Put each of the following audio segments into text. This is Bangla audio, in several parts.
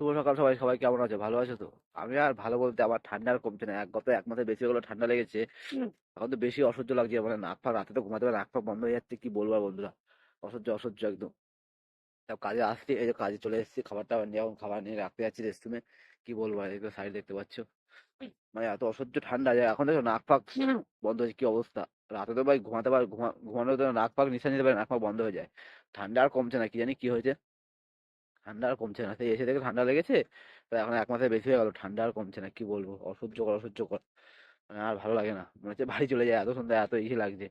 শুভ সকাল সবাই সবাই কেমন আছো? ভালো আছো তো? আমি আর ভালো বলতে আমার ঠান্ডা আর কমছে না। এক গত এক মাসে বেশি হলো ঠান্ডা লেগেছে। এখন তো বেশি অসহ্য লাগছে মানে নাক ফাক রাতে তো ঘুমাতে পারে নাক ফাক বন্ধ হয়ে যাচ্ছে কি বলব বন্ধুরা? অসহ্য অসহ্য একদম। কাজে আসছি এই যে কাজে চলে এসেছি খাবারটা নিয়ে এখন খাবার নিয়ে রাখতে যাচ্ছি রেস্টরুমে কি বলব এগুলো সাইড দেখতে পাচ্ছ? মানে এত অসহ্য ঠান্ডা যায় এখন দেখো নাক ফাক বন্ধ হয়েছে কি অবস্থা? রাতে তো ভাই ঘুমাতে পার ঘুমা ঘুমানোর তো নাক ফাক নিঃশ্বাস নিতে পারে নাক ফাক বন্ধ হয়ে যায়। ঠান্ডা আর কমছে না কি জানি কি হয়েছে? ঠান্ডা আর কমছে না। সেই এসে থেকে ঠান্ডা লেগেছে তো এখন এক মাসের বেশি হয়ে গেল, ঠান্ডা আর কমছে না, কি বলব? অসহ্যকর অসহ্যকর। মানে আর ভালো লাগে না। মনে হচ্ছে বাড়ি চলে যায়, এত সুন্দর এত ইসে লাগছে।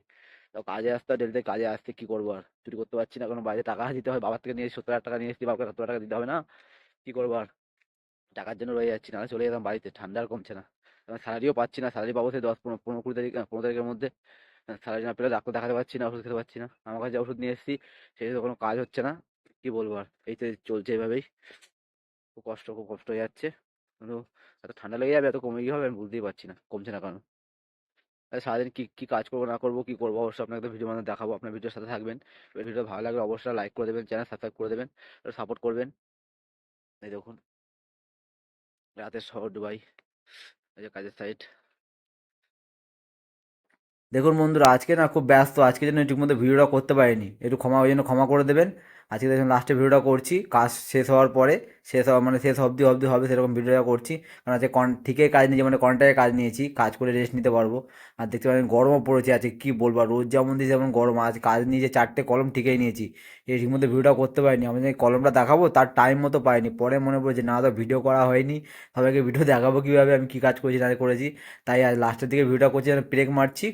তো কাজে আসতে, ডেলিতে কাজে আসতে কি করব আর? চুরি করতে পারছি না কারণ বাইরে টাকা দিতে হয়, বাবার থেকে নিয়ে সত্তর হাজার টাকা নিয়ে এসেছি, বাবাকে সত্তর টাকা দিতে হবে না? কি করব আর? টাকার জন্য রয়ে যাচ্ছি না চলে যেতাম বাড়িতে, ঠান্ডা আর কমছে না। স্যালারিও পাচ্ছি না স্যালারি পাবো সেই দশ পনেরো পনেরো কুড়ি তারিখ, পনেরো তারিখের মধ্যে। স্যালারি না পেলে ডাক্তার দেখাতে পারছি না, ওষুধ খেতে পারছি না। আমার কাছে ওষুধ নিয়ে এসেছি সেই কোনো কাজ হচ্ছে না। কি বলব আর? এই তো চলছে এভাবেই। খুব কষ্ট খুব কষ্ট হয়ে যাচ্ছে। কিন্তু এত ঠান্ডা লেগে যাবে, এত কমে গিয়ে হবে আমি বুঝতেই পারছি না। কমছে না কেন? আর সারাদিন কি কি কাজ করব, না করব, কি করব, অবশ্যই আপনাকে তো ভিডিও মানে দেখাবো। আপনার ভিডিওর সাথে থাকবেন। ভিডিও ভালো লাগলে অবশ্যই লাইক করে দেবেন চ্যানেল সাবস্ক্রাইব করে দেবেন সাপোর্ট করবেন। এই দেখুন। রাতের শহর দুবাই। এই যে কাজের সাইড দেখুন বন্ধুরা, আজকে না খুব ব্যস্ত। আজকে ঠিক মতো ভিডিওটা করতে পারিনি। একটু ক্ষমা, ওই জন্য ক্ষমা করে দেবেন। আজকে দেখুন লাস্টে ভিডিওটা করছি, কাজ শেষ হওয়ার পরে, শেষ হওয়া মানে শেষ অবধি অবধি হবে সেরকম ভিডিওটা করছি, কারণ আজকে কন ঠিকই কাজ নিয়েছি মানে কন্ট্রাক্টে কাজ নিয়েছি, কাজ করে রেস্ট নিতে পারব। আর দেখতে পাবেন গরমও পড়েছে আজকে, কী বলব রোজ যেমন দিয়েছি যেমন গরম, আজ কাজ নিয়েছে চারটে কলম ঠিকই নিয়েছি এই ঠিক মতো ভিডিওটা করতে পারিনি, আমি যে কলমটা দেখাবো তার টাইম মতো পাইনি, পরে মনে পড়েছে না তো ভিডিও করা হয়নি, সবাইকে ভিডিও দেখাবো কীভাবে, আমি কী কাজ করেছি না করেছি, তাই আজ লাস্টের দিকে ভিডিওটা করছি ব্রেক মারছি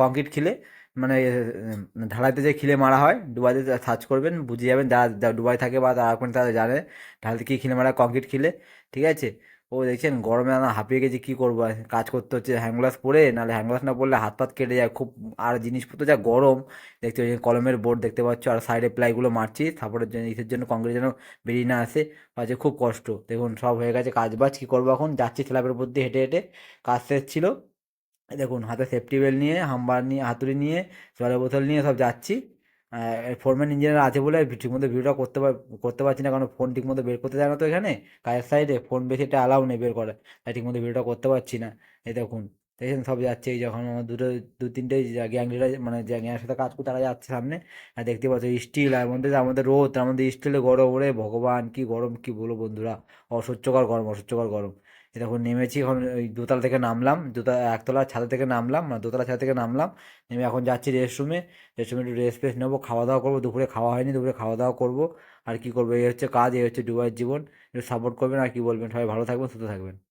কংক্রিট খিলে মানে ঢালাইতে যে খিলে মারা হয়, ডুবাইতে সার্চ করবেন বুঝে যাবেন, যারা দুবাই থাকে বা তারা এখন তারা জানে, ঢালাইতে কী খিলে মারা, কংক্রিট খিলে, ঠিক আছে? ও দেখছেন, গরমে আমরা হাঁপিয়ে গেছি, কী করব? কাজ করতে হচ্ছে হ্যান্ডগ্লাস পরে, নাহলে হ্যান্ডগ্লাস না পরলে হাত পাত কেটে যায়, খুব, আর জিনিসপত্র যা গরম, দেখতে পাচ্ছি কলমের বোর্ড দেখতে পাচ্ছ, আর সাইডে প্লাইগুলো মারছি সাপোর্টের ইসের জন্য কংক্রিট যেন বেরিয়ে না আসে আছে খুব কষ্ট। দেখুন, সব হয়ে গেছে কাজ বাজ কী করব এখন? যাচ্ছি, স্ল্যাবের দিয়ে হেঁটে হেঁটে, কাজ শেষ ছিল। দেখুন, হাতে সেফটি বেল্ট নিয়ে, হাম্বার নিয়ে, হাতুড়ি নিয়ে, জলের বোতল নিয়ে সব যাচ্ছি। ফোরম্যান ইঞ্জিনিয়ার আছে বলে ঠিকমতো ভিডিওটা করতে পার করতে পারছি না, কারণ ফোন ঠিকমতো বের করতে যায় না তো এখানে। কাজের সাইডে ফোন বেশি একটা অ্যালাউ নেই বের করা তাই ঠিকমতো ভিডিওটা করতে পারছি না। এই দেখুন দেখেন সব যাচ্ছে। এই যখন আমার দুটো, দু তিনটে গ্যাং লিডার মানে গ্যাংয়ের সাথে কাজ করতে তারা যাচ্ছে সামনে। আর দেখতে পাচ্ছ স্টিল আর মধ্যে আমাদের রোদ মধ্যে স্টিলে গরম ওরে ভগবান, কি গরম, কি বলব বন্ধুরা? অসহ্যকর গরম অসহ্যকর গরম। দেখুন নেমেছি এখন ওই দোতলা থেকে নামলাম, দোতলা, একতলা ছাদে থেকে নামলাম মানে দোতলা ছাদ থেকে নামলাম। নেমে এখন যাচ্ছি রেস্টরুমে রেস্টরুমে একটু রেস্ট ফেস্ট নেব খাওয়া দাওয়া করব। দুপুরে খাওয়া হয়নি, দুপুরে খাওয়া দাওয়া করব। আর কি করব? এই হচ্ছে কাজ, এই হচ্ছে ডুবাইয়ের জীবন। একটু সাপোর্ট করবেন আর কি বলবেন। সবাই ভালো থাকবেন, সুস্থ থাকবেন।